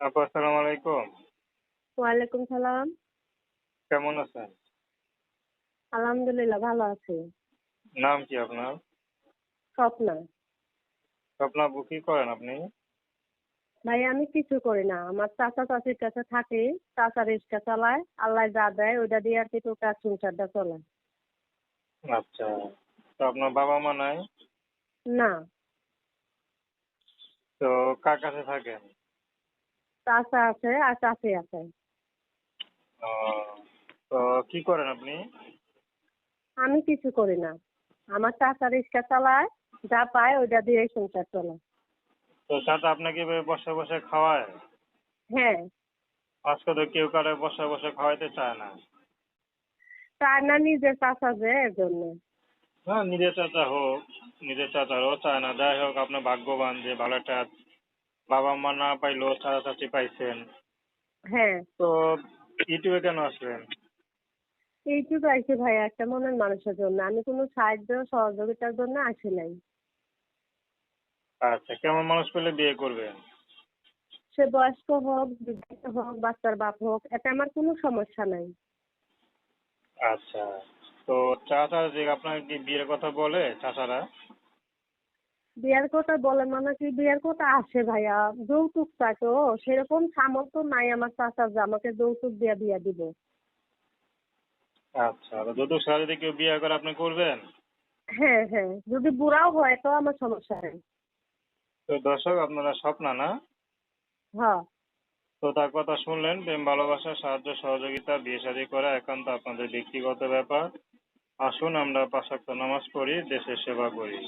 আপু আসসালামু আলাইকুম। ওয়ালাইকুম সালাম। কেমন আছেন? আলহামদুলিল্লাহ ভালো আছি। নাম কি আপনার? স্বপ্না। স্বপ্না আপু কি করেন আপনি? ভাই আমি কিছু করি না। আমার চাচা চাচির কাছে থাকি চাচা রিক্সা চালায় আল্লাহ যা দেয় ওইটা দিয়ে আর কি টুকটাক সংসারটা চলে। আচ্ছা তো আপনার বাবা মা নাই? না। তো কার কাছে থাকেন? চাচা আছে আর চাচি আছে। তো কি করেন আপনি? আমি কিছু করি না। আমার চাচা রিক্সা চালায় যা পায় ওইটা দিয়ে সংসার চলে। তো চাচা আপনাকে এভাবে বসে বসে খাওয়ায়? হ্যাঁ। আজকে তো কেউ কারও বসে বসে খাওয়াইতে চায় না? চায় না নিজের চাচা যে এর জন্য। হ্যাঁ নিজের চাচা হোক নিজের চাচারও চায় না। যাই হোক আপনার ভাগ্যবান যে ভালো একটা বাবা মা না পাইলেও চাচা চাচি পাইছেন। হ্যাঁ। তো ইউটিউবে কেন আসলেন? এইটুকু আইছি ভাই একটা মনের মানুষের জন্য। আমি কোনো সাহায্য সহযোগিতার জন্য আসি নাই। আচ্ছা কেমন মানুষ পেলে বিয়ে করবেন? সে বয়স্ক হোক বৃদ্ধ হোক বাচ্চার বাপ হোক এতে আমার কোনো সমস্যা নাই। আচ্ছা তো চাচা যে আপনার কি বিয়ের কথা বলে চাচারা? বিয়ার কথা বলে মানে কি বিয়ার কথা আসে ভাইয়া যৌতুক চাই তো সেরকম সামর্থ্য নাই আমার চাচার যে আমাকে যৌতুক দিয়া বিয়া দিব। আচ্ছা যৌতুক ছাড়া যদি কেউ বিয়ে করে আপনি করবেন? হ্যাঁ হ্যাঁ যদি বুড়াও হয় তো আমার সমস্যা নেই। তো দর্শক আপনারা স্বপ্না না? হ্যাঁ। তো তার কথা শুনলেন প্রেম ভালোবাসা সাহায্য সহযোগিতা বিয়ে শাদী করা একান্ত আপনাদের ব্যক্তিগত ব্যাপার। আসুন আমরা পাঁচ ওয়াক্ত নামাজ পড়ি দেশের সেবা করি।